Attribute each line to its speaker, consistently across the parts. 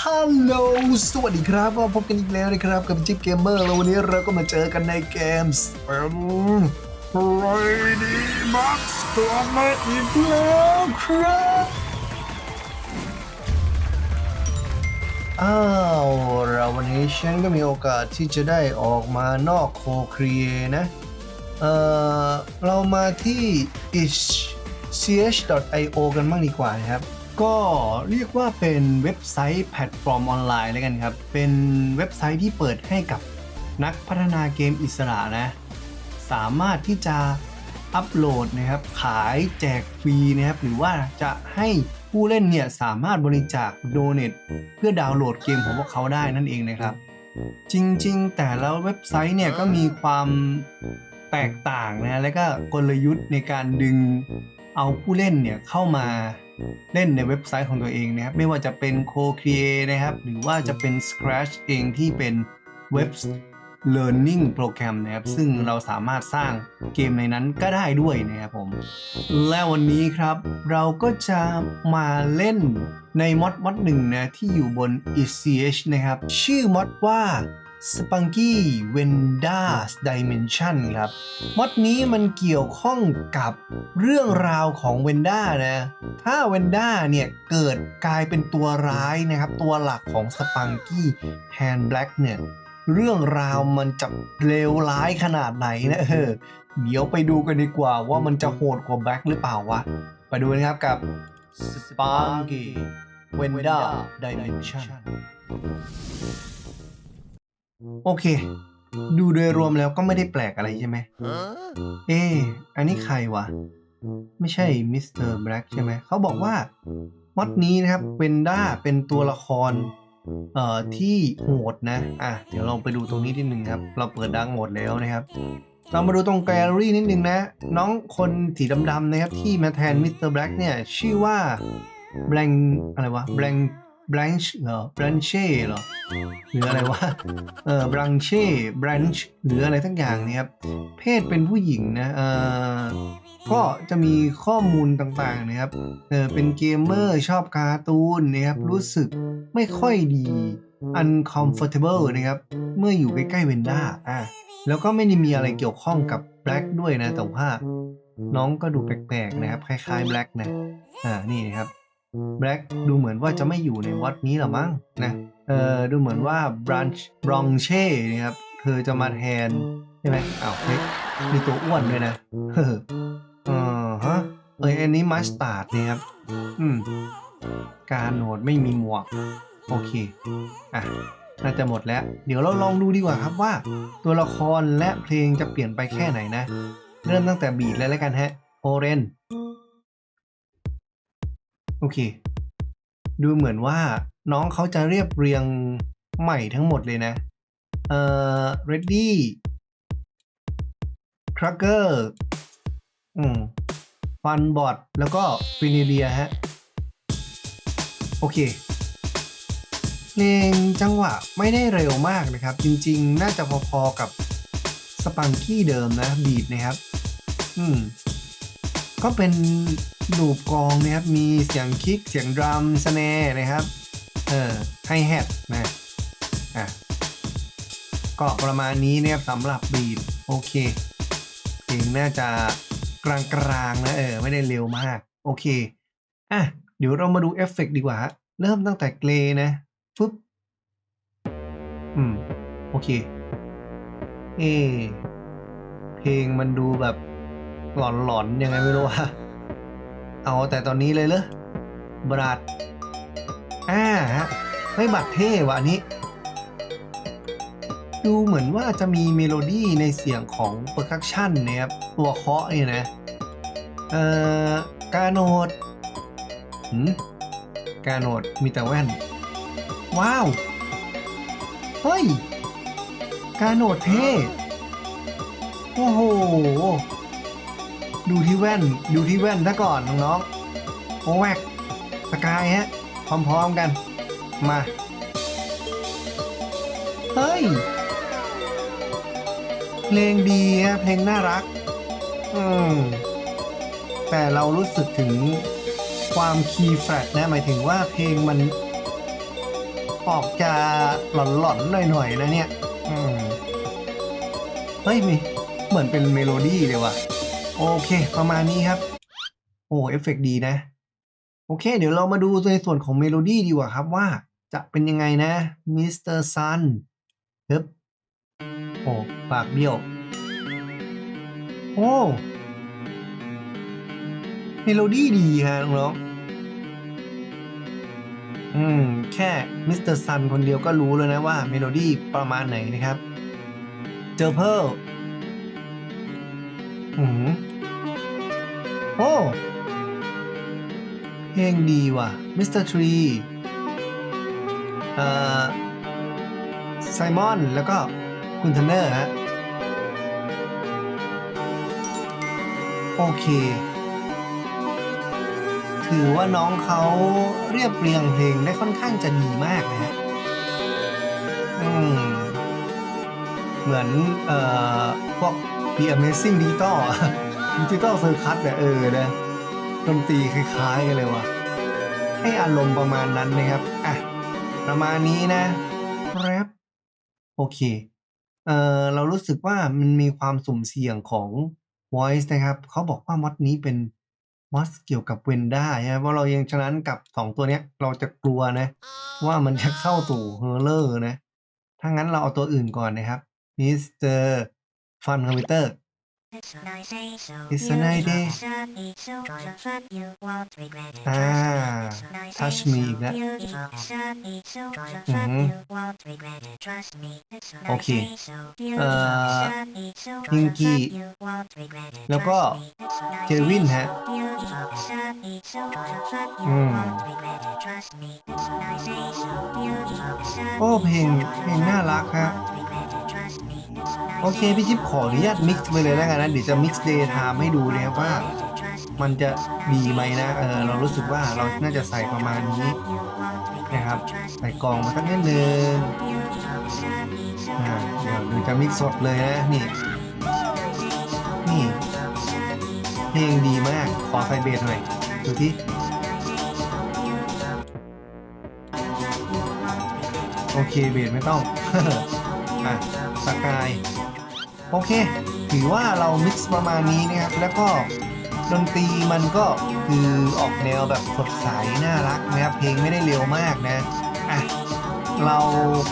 Speaker 1: ฮัลโหล สวัสดีครับมาพบกันอีกแล้วนะครับกับจิ๊บเกมเมอร์แล้ววันนี้เราก็มาเจอกันในเกมส์เป็นฟรดี้มักซ์กลับมาอีกแล้วครับอ้าวเราวันนี้ฉันก็มีโอกาสที่จะได้ออกมานอกโคครีเอนะ เออเรามาที่ itch.ch.io กันบ้างดีกว่านะครับ ก็เรียกว่าเป็นเว็บไซต์แพลตฟอร์มออนไลน์แล้วกันครับ เป็นเว็บไซต์ที่เปิดให้กับนักพัฒนาเกมอิสระนะ สามารถที่จะอัปโหลดนะครับ ขายแจกฟรีนะครับ หรือว่าจะให้ผู้เล่นเนี่ยสามารถบริจาคโดเน t เพื่อดาวน์โหลดเกมของพวกเขาได้นั่นเองนะครับ จริงๆ แต่และเว็บไซต์เนี่ยก็มีความแตกต่างนะ และก็กลยุทธ์ในการดึงเอาผู้เล่นเนี่ยเข้ามา เล่นในเว็บไซต์ของตัวเองนะครับ ไม่ว่าจะเป็น Co-Create นะครับ หรือว่าจะเป็น Scratch เองที่เป็นเว็บ Learning โปรแกรมนะครับ ซึ่งเราสามารถสร้างเกมในนั้นก็ได้ด้วยนะครับผม และวันนี้ครับเราก็จะมาเล่นในมอดมอดหนึ่งนะที่อยู่บน ECH นะครับ ชื่อมอดว่า Spunky Vendas Dimension ครับมอดนี้มันเกี่ยวข้องกับเรื่องราวของเวนด้านะ ถ้าเวนด้าเนี่ยเกิดกลายเป็นตัวร้ายนะครับ ตัวหลักของ Spunky Hand Black เนี่ย เรื่องราวมันจะเลวร้ายขนาดไหนนะเออเดี๋ยวไปดูกันดีกว่าว่ามันจะโหดกว่าแบ็คหรือเปล่าวะ ไปดูนะครับกับ Sparky Wenda Dimension โอเค ดูโดยรวมแล้วก็ไม่ได้แปลกอะไรใช่ไหม เอ๊ะอันนี้ใครวะ ไม่ใช่มิสเตอร์แบล็กใช่ไหม เขาบอกว่ามอดนี้นะครับเวนด้าเป็นตัวละครเอ่อที่โหดนะ อะ เดี๋ยวลองไปดูตรงนี้นิดนึงครับ เราเปิดดังโหมดแล้วนะครับ เรามาดูตรงแกลเลอรี่นิดนึงนะ น้องคนสีดำๆนะครับที่มาแทนมิสเตอร์แบล็กเนี่ย ชื่อว่าแบงอะไรวะแบง แบงช์เหรอแบงเช่เหรอหรืออะไรวะเออบรังเช่บรันช์หรืออะไรทั้งอย่างเนี่ยครับเพศเป็นผู้หญิงนะเออก็จะมีข้อมูลต่างๆนะครับเออเป็นเกมเมอร์ชอบการ์ตูนนะครับรู้สึกไม่ค่อยดี uncomfortable นะครับ เมื่ออยู่ใกล้ๆเวนด้าอะแล้วก็ไม่ได้มีอะไรเกี่ยวข้องกับแบล็กด้วยนะแต่ว่าน้องก็ดูแปลกๆนะครับ คล้ายๆแบล็กนะอ่านี่นะครับ แบล็กดูเหมือนว่าจะไม่อยู่ในวัดนี้หรอมั้งนะเออดูเหมือนว่าบรันช์บรองเช่นะครับเธอจะมาแทนใช่ไหมอ้าวเฮ้ยมีตัวอ้วนด้วยนะเฮ้อเออฮะเอยอันนี้มัสตาร์ดนะครับอืมการโหนดไม่มีหมวก โอเคอะน่าจะหมดแล้ว เดี๋ยวเราลองดูดีกว่าครับว่า ตัวละครและเพลงจะเปลี่ยนไปแค่ไหนนะ เริ่มตั้งแต่บีดเลยแล้วกันฮะโอเรน โอเค ดูเหมือนว่าน้องเขาจะเรียบเรียงใหม่ทั้งหมดเลยนะ เอ่อ ready cracker อืมฟันบอดแล้วก็ฟินิเลียฮะ โอเคเพลงจังหวะไม่ได้เร็วมากนะครับ จริงๆ น่าจะพอๆกับสปังกี้เดิมนะ บีดนะครับ อืม ก็เป็น ลูปกองนะครับมีเสียงคิกเสียงดรัมสแนร์นะครับเออไฮแฮทนะอะก็ประมาณนี้นะครับสำหรับบีดโอเคเพลงน่าจะกลางๆนะเออไม่ได้เร็วมาก โอเคอะเดี๋ยวเรามาดูเอฟเฟกต์ดีกว่าฮะเริ่มตั้งแต่เกรนะฟึบอืม โอเค เอเพลงมันดูแบบหลอนๆยังไงไม่รู้ว่า เอาแต่ตอนนี้เลยเหรอบรัดอ่าฮะไม่บัตรเท่วะอันนี้ ดูเหมือนว่าจะมีเมโลดี้ในเสียงของเปอร์คัชชันนะครับตัวเคาะเนี่ยนะ เอ่อ กาโนดหืมกาโนดมีแต่แว่น ว้าว เฮ้ย กาโนดเท่ โอ้โห ดูที่แว่น ดูที่แว่นซะก่อนน้องๆโอแวกสกายฮะ พร้อมๆกัน มา เฮ้ย เพลงดีฮะ เพลงน่ารัก อืม แต่เรารู้สึกถึงความคีย์แฟลตนะ หมายถึงว่าเพลงมัน ออกจะหลอนๆหน่อยๆนะเนี่ย อืม เฮ้ยมีเหมือนเป็นเมโลดี้เลยว่ะ โอเค ประมาณนี้ครับ โอ้เอฟเฟกต์ดีนะ โอเค เดี๋ยวเรามาดูในส่วนของเมโลดี้ดีกว่าครับว่าจะเป็นยังไงนะมิสเตอร์ซันฮึบโอ้ปากเบี้ยว โอ้เมโลดี้ดีฮะน้องๆอืม แค่มิสเตอร์ซันคนเดียวก็รู้แล้วนะว่าเมโลดี้ประมาณไหนนะครับ เจอเพิ่มอืม โอ้เพลงดีว่ะมิสเตอร์ทรีเอ่อไซมอน แล้วก็คุณเทนเนอร์ฮะ โอเค ถือว่าน้องเขาเรียบเรียงเพลงได้ค่อนข้างจะดีมากนะฮะ อืม เหมือน เอ่อ พวก The Amazing Digital อะ Digital Circus เนี่ยเออนะดนตรีคล้ายๆกันเลยว่ะ ให้อารมณ์ประมาณนั้นนะครับ อะ ประมาณนี้นะแรปโอเค เออเรารู้สึกว่ามันมีความสุ่มเสี่ยงของ voice นะครับ เขาบอกว่ามอดนี้เป็นมอดเกี่ยวกับเวนด้าใช่ไหมเพราเรายังฉะนั้นกับสองตัวเนี้ย เราจะกลัวนะ ว่ามันจะเข้าสู่เฮอร์เลอร์นะ ถ้างั้นเราเอาตัวอื่นก่อนนะครับมิสเตอร์ฟันคอมพิวเตอร์
Speaker 2: It's a nice day, so
Speaker 1: It's a nice day.
Speaker 2: beautiful, sunny, so gonna fun, you won't regret it.
Speaker 1: อ่า
Speaker 2: It's a nice
Speaker 1: touch
Speaker 2: day,
Speaker 1: me
Speaker 2: so
Speaker 1: อีกแล้ว
Speaker 2: beautiful, sunny, so gonna
Speaker 1: อือ
Speaker 2: fun,
Speaker 1: หือ
Speaker 2: you won't regret it. Trust me. It's a
Speaker 1: โอ
Speaker 2: nice
Speaker 1: เค
Speaker 2: day, so
Speaker 1: เอ่
Speaker 2: beautiful,
Speaker 1: อ
Speaker 2: sunny, so
Speaker 1: พิง
Speaker 2: gonna
Speaker 1: กี้
Speaker 2: fun, you won't regret it.
Speaker 1: แล้วก็
Speaker 2: Trust me. It's a nice
Speaker 1: เควิน
Speaker 2: day,
Speaker 1: ฮะ
Speaker 2: so beautiful, sunny, so gonna fun, you
Speaker 1: อืม
Speaker 2: won't regret it. Trust me. It's a nice day, so beautiful, sunny,
Speaker 1: โอ้เพลง
Speaker 2: so
Speaker 1: เพล
Speaker 2: gonna
Speaker 1: งน่า
Speaker 2: fun,
Speaker 1: รัก
Speaker 2: you
Speaker 1: ฮะ โอเคพี่ชิปขออนุญาตมิกซ์ไปเลยแล้วกันนะเดี๋ยวจะมิกซ์เดย์ไทม์ให้ดูนะครับว่า มันจะดีไหมนะเออเรารู้สึกว่าเราน่าจะใส่ประมาณนี้นะครับ ใส่กล่องมาสักนิดนึงอ่าเดี๋ยวดูจะมิกซ์สดเลยนะนี่นี่เพลงดีมากขอใส่เบสหน่อยดูที่โอเคเบสไม่ต้องอะ สกายโอเค ถือว่าเรามิกซ์ประมาณนี้นะครับ แล้วก็ดนตรีมันก็คือออกแนวแบบสดใสน่ารักนะครับ เพลงไม่ได้เร็วมากนะอะเรา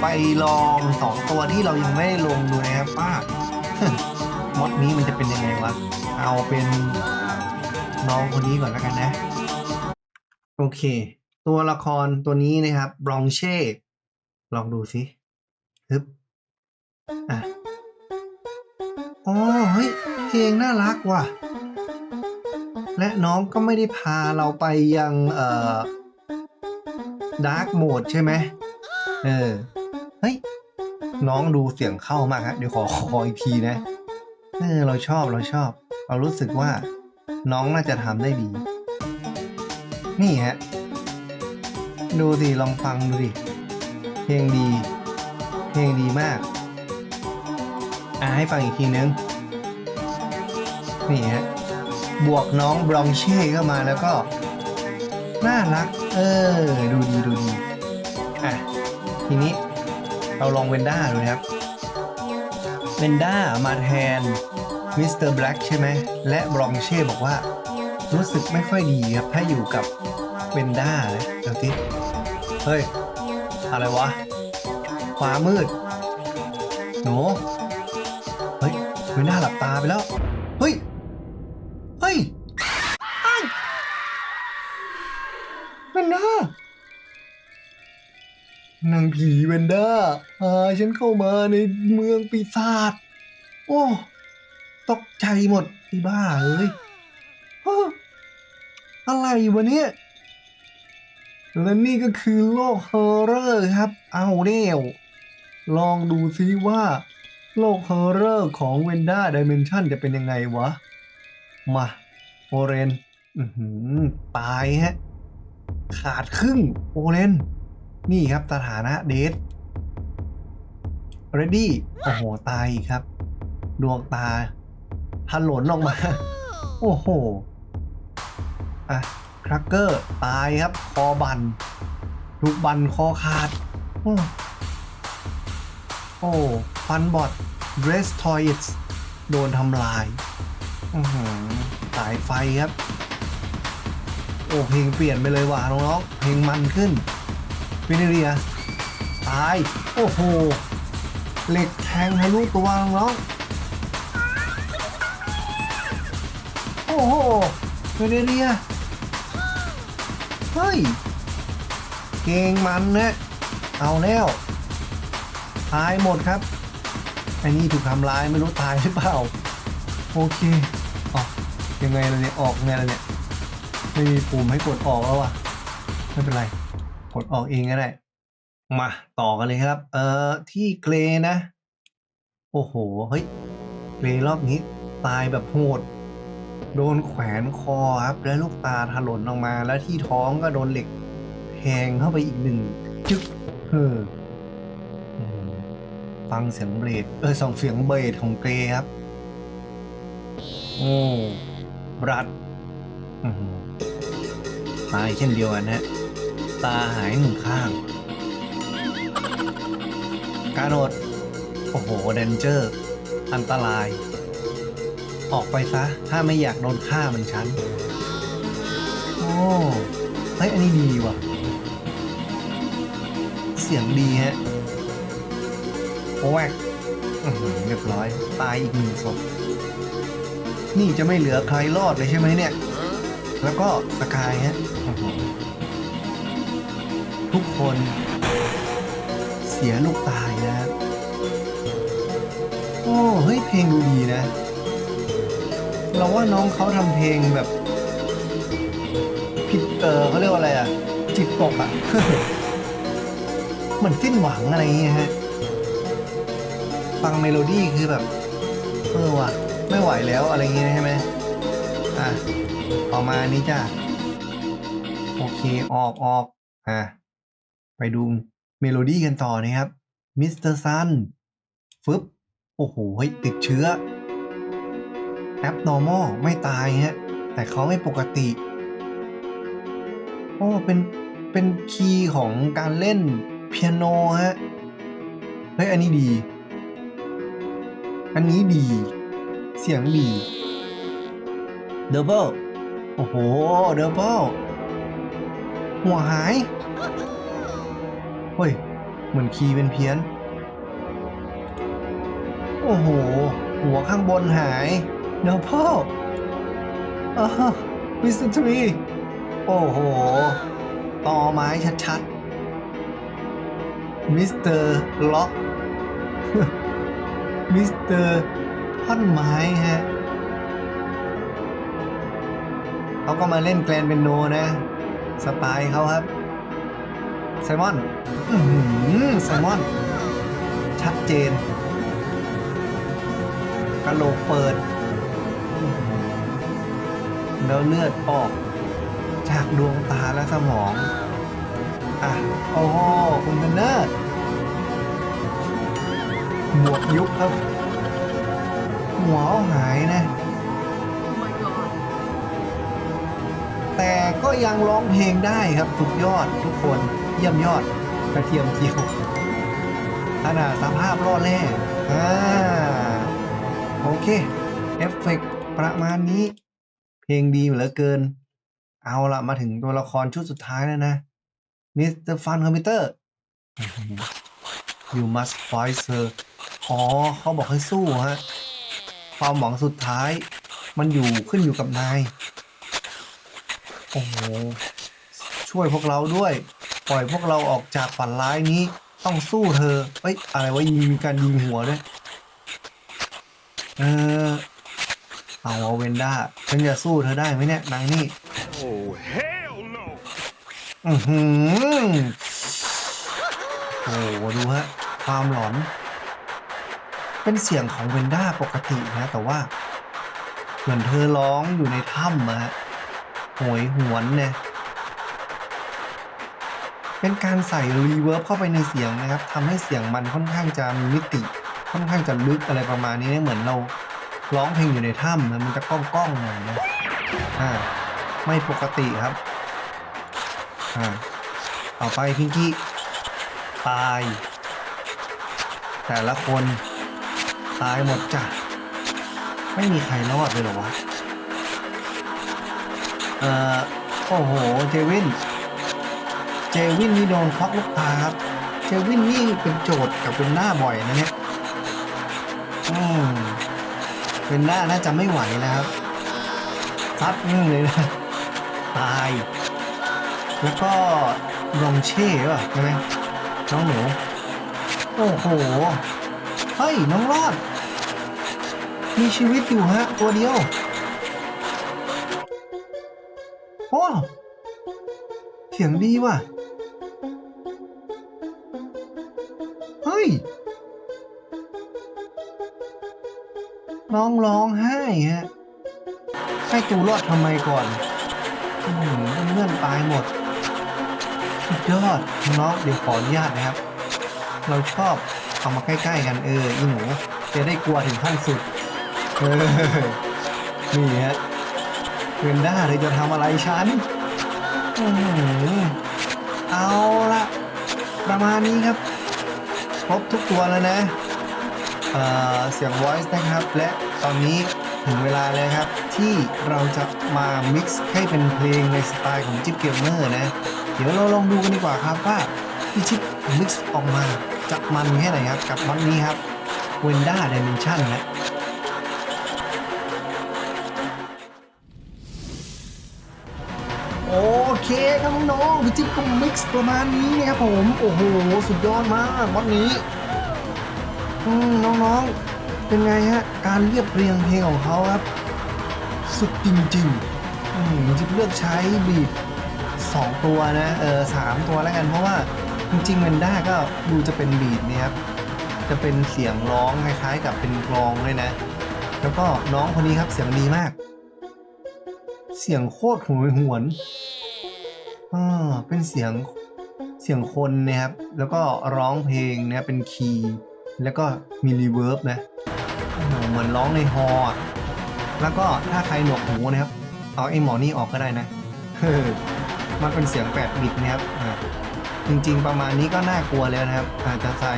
Speaker 1: ไปลองสองตัวที่เรายังไม่ได้ลงดูนะครับว่ามอดนี้มันจะเป็นยังไงวะ เอาเป็นน้องคนนี้ก่อนแล้วกันนะ โอเค ตัวละครตัวนี้นะครับบรองเช่ลองดูสิ อ๋อเฮ้ยเพลงน่ารักว่ะ และน้องก็ไม่ได้พาเราไปยัง เอ่อดาร์กโหมดใช่ไหมเออ เฮ้ย น้องดูเสียงเข้ามากฮะเดี๋ยวขอขออีกทีนะเออเราชอบเราชอบ เรารู้สึกว่า น้องน่าจะทำได้ดี นี่ฮะ ดูสิลองฟังดูดิเพลงดี เพลงดีมาก อะให้ฟังอีกทีนึง นี่ฮะ บวกน้องบรองเช่เข้ามาแล้วก็ น่ารัก เออ ดูดีดูดี อะ ทีนี้เราลองเวนด้าดูนะครับ เวนด้ามาแทนมิสเตอร์แบล็กใช่ไหม และบรองเช่บอกว่า รู้สึกไม่ค่อยดีครับ ถ้าอยู่กับเวนด้านะดูสิเฮ้ย อะไรวะฟ้ามืด หนู ฮ้ยเวนด้าหลับตาไปแล้ว เฮ้ย เฮ้ยเวนด้านางผีเวนด้าพาฉันเข้ามาในเมืองปีศาจ โอ้ ตกใจหมดไอ้บ้าเอ้ยอะไรวะเนี่ยและนี่ก็คือโลกฮอร์เรอร์ครับ เอาเร็วลองดูซิว่า โลกฮอร์เรอร์ของเวนด้าดิเมนชันจะเป็นยังไงวะ มาโอเรนอือหือตายฮะ ขาดครึ่งโอเรน นี่ครับสถานะเดท ready โอ้โห ตายครับ ดวงตาถลนออกมา โอ้โห อะครักเกอร์ ตายครับ คอบัน ถูกบันคอขาด อ้โอ้ฟันบอดเดรสทอยส์โดนทำลายอื้อหือสายไฟครับ โอ้เพลงเปลี่ยนไปเลยว่ะน้องๆเพลงมันขึ้นวินเรียตาย โอ้โห เหล็กแทงทะลุตัวน้องๆโอ้โหวินเรียเฮ้ย เก่งมันนะเอาแล้ว ตายหมดครับไอันนี้ถูกทำร้ายไม่รู้ตายหรือเปล่า โอเคออกยังไงล่ะเนี่ยออกไงล่ะเนี่ยไม่มีปุ่มให้กดออกแล้วอะไม่เป็นไร กดออกเองก็ได้มาต่อกันเลยครับ เอ่อที่เกรนะ โอ้โหเฮ้ยเกรรอบนี้ตายแบบโหด โดนแขวนคอครับแล้วลูกตาถลนออกมา แล้วที่ท้องก็โดนเหล็กแทงเข้าไปอีกหนึ่งจึ๊กเฮ้ออ ฟังเสียงเบรดเออส่องเสียงเบรดของเกรครับ โอ้รัดอื้อหือตายเช่นเดียวกันนะตาหายหนึ่งข้าง การโดดโอ้โหเดนเจอร์ อันตราย ออกไปซะ ถ้าไม่อยากโดนฆ่าเหมันฉัน โอ้เฮ้ยอันนี้ดีว่ะ เสียงดีฮะ โอ้แวกอื้อหือเรียบร้อย ตายอีกหนึ่งศพนี่จะไม่เหลือใครรอดเลยใช่ไหมเนี่ย แล้วก็สกายฮะอื้อหือทุกคน เสียลูกตายนะ โอ้เฮ้ยเพลงดูดีนะ เราว่าน้องเขาทำเพลงแบบ ผิดเออเขาเรียกว่าอะไรอะ จิตตกอะ เหมือนสิ้นหวังอะไรอย่างเงี้ยฮะ ฟังเมโลดี้คือแบบ เออว่ะ ไม่ไหวแล้วอะไรเงี้ยใช่ไหมอะต่อมานี้จ้ะ โอเค ออกออกอะ ไปดูเมโลดี้กันต่อนะครับ มิสเตอร์ซัน ฟึบ โอ้โหติดเชื้อ แอป normal ไม่ตายฮะ แต่เขาไม่ปกติโอ้เป็นเป็นคีย์ของการเล่นเปียโนฮะ เฮ้ย อันนี้ดี อันนี้ดี เสียงดีเดบเบิลโอ้โหเดบเบิลหัวหาย เฮ้ย เหมือนคีย์เป็นเพี้ยน โอ้โห หัวข้างบนหายเดบเบิลอ้าวมิสเตอร์ทรีโอ้โห ต่อไม้ชัดๆมิสเตอร์ล็อก มิสเตอร์ท่อนไม้ฮะเขาก็มาเล่นแกลนเป็นโนนะสไตล์เขาครับ ไซมอนไซมอน ชัดเจนกระโหลกเปิด แล้วเลือดออก จากดวงตาและสมอง อะ โอ้โห คุณเทนเนอร์ หมวกยุบครับ หัวหายนะ แต่ก็ยังร้องเพลงได้ครับสุดยอดทุกคนเยี่ยมยอดกระเทียมเจียวขนาดสภาพรอดแร่อ่าโอเค เอฟเฟกต์ประมาณนี้ เพลงดีเหลือเกิน เอาละมาถึงตัวละครชุดสุดท้ายแล้วนะมิสเตอร์ฟันคอมพิวเตอร์ you must fight sir อ๋อเขาบอกให้สู้ฮะ ความหวังสุดท้าย มันอยู่ขึ้นอยู่กับนาย โอ้โห ช่วยพวกเราด้วย ปล่อยพวกเราออกจากฝันร้ายนี้ ต้องสู้เธอ เอ้ย อะไรวะยิงมีการยิงหัวด้วย เออ เอาเอาเวนด้า ฉันจะสู้เธอได้ไหมเนี่ยนางนี่
Speaker 3: Oh, hell no!
Speaker 1: อือหือโอ้โหดูฮะ ความหลอน เป็นเสียงของเวนด้าปกตินะแต่ว่าเหมือนเธอร้องอยู่ในถ้ำอะฮะโหยหวนเนี่ยเป็นการใส่รีเวิร์บเข้าไปในเสียงนะครับทำให้เสียงมันค่อนข้างจะมีมิติ ค่อนข้างจะลึกอะไรประมาณนี้เนี่ยเหมือนเราร้องเพลงอยู่ในถ้ำนะมันจะก้องก้องๆหน่อยนะอ่าไม่ปกติครับอ่าต่อไปพิงกี้ตาย แต่ละคน ตายหมดจ้ะ ไม่มีใครรอดเลยเหรอวะ เอ่อ โอ้โห เจวิน เจวินนี่โดนควักลูกตาครับ เจวินนี่เป็นโจทย์กับเป็นหน้าบ่อยนะเนี่ย อืม เป็นหน้าน่าจะไม่ไหวแล้วครับซัดนึ่งเลยนะ ตาย แล้วก็รองเช่ป่ะใช่ไหมน้องหนู โอ้โห เฮ้ย น้องรอด มีชีวิตอยู่ฮะ ตัวเดียวโอ้เสียงดีว่ะ เฮ้ย น้องร้องไห้ฮะ ให้จูรอดทำไมก่อนอื้อหือเพื่อนตายหมด สุดยอดน้องเดี๋ยวขออนุญาตนะครับ เราชอบ เอามาใกล้ๆกันเอออีหนูจะได้กลัวถึงขั้นสุดเออนี่ฮะเวนด้าเลยจะทำอะไรฉันอื้อหือเอาละประมาณนี้ครับ ครบทุกตัวแล้วนะเเสียง voice นะครับ และตอนนี้ถึงเวลาแล้วครับ ที่เราจะมา mix ให้เป็นเพลงในสไตล์ของจิ๊บเกมเมอร์นะ เดี๋ยวเราลองดูกันดีกว่าครับว่าพี่จิ๊บ mix ออกมา จะมันแค่ไหนครับ กับมันนี้ครับ w e n d a Dimension นะโอเคครับน้องๆพี่จิ๊บก็ mix ประมาณนี้นะครับผม โอ้โห สุดยอดมากวันนี้น้องๆ เป็นไงฮะ การเรียบเรียงเพลงของเขาครับ สุดจริงๆอืมจิ๊บเลือกใช้บีทสองตัวนะ เออสามตัวแล้วกันเพราะว่า จริงๆเวนด้าก็ดูจะเป็นบีทเนี่ยครับ จะเป็นเสียงร้องคล้ายๆกับเป็นกลองเลยนะ แล้วก็น้องคนนี้ครับเสียงดีมาก เสียงโคตรหวยหวนอ่าเป็นเสียงเสียงคนนะครับ แล้วก็ร้องเพลงเนี่ยเป็นคีย์แล้วก็มีรีเวิร์บนะเหมือนร้องในฮอลล์แล้วก็ถ้าใครหนวกหูนะครับ เอาไอ้หมอนี่ออกก็ได้นะมันเป็นเสียงแปดบิตนะครับ จริง ๆ ประมาณนี้ก็น่ากลัวแล้วนะครับ อาจจะใส่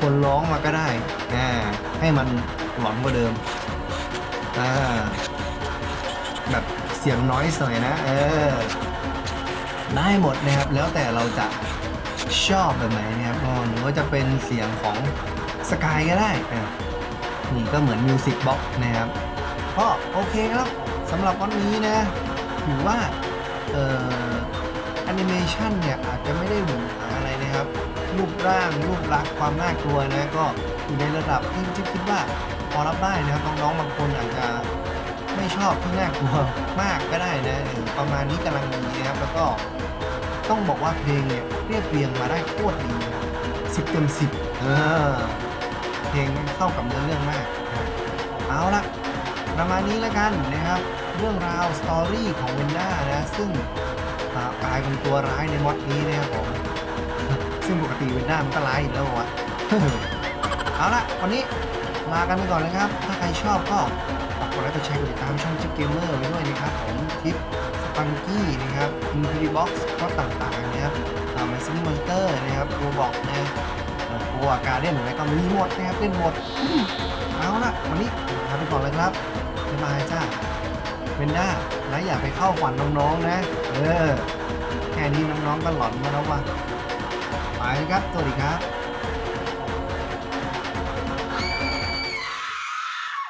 Speaker 1: คนร้องมาก็ได้อ่าให้มันหลอนกว่าเดิมอ่าแบบเสียงน้อยหน่อยนะ เออ ได้หมดนะครับ แล้วแต่เราจะชอบแบบไหนนะครับหรือว่าจะเป็นเสียงของสกายก็ได้อะนี่ก็เหมือนมิวสิกบ็อกนะครับก็โอเคครับสำหรับวันนี้นะถือว่า เอ่อ อนิเมชันเนี่ยอาจจะไม่ได้หวือหาอะไรนะครับ รูปร่างรูปลักษณ์ความน่ากลัวนะก็อยู่ในระดับที่จิ๊บคิดว่าพอรับได้นะครับน้องๆบางคนอาจจะไม่ชอบที่น่ากลัวมากก็ได้นะเออประมาณนี้กำลังดีนะครับแล้วก็ต้องบอกว่าเพลงเนี่ยเรียบเรียงมาได้โคตรดีสิบเต็มสิบเออเพลงเข้ากับเนื้อเรื่องมาก เอาละประมาณนี้แล้วกันนะครับ เรื่องราวสตอรี่ของเวนด้านะซึ่ง กลายเป็นตัวร้ายในมอดนี้นะครับผมซึ่งปกติเวนด้ามันก็ร้ายอยู่แล้ววะเอาละวันนี้ลากันไปก่อนนะครับ ถ้าใครชอบก็ฝากกดไลค์กดแชร์กดติดตามช่องจิ๊บเกมเมอร์ไว้ด้วยนะครับผมทิปสปังกี้นะครับอินฟินิบ็อกซ์ก็ต่างๆนะครับอ่าแมสซิมอนสเตอร์นะครับโรบอกนะตัวการเล่นอะไรก็มีหมดนะครับเล่นหมด เอาละวันนี้ลาไปก่อนเลยครับบ๊ายบายจ้า เวนด้าและอย่าไปเข้าฝันน้องๆนะ เออ แค่นี้น้องๆก็หลอนมาแล้วว่ะไปครับ สวัสดีครับ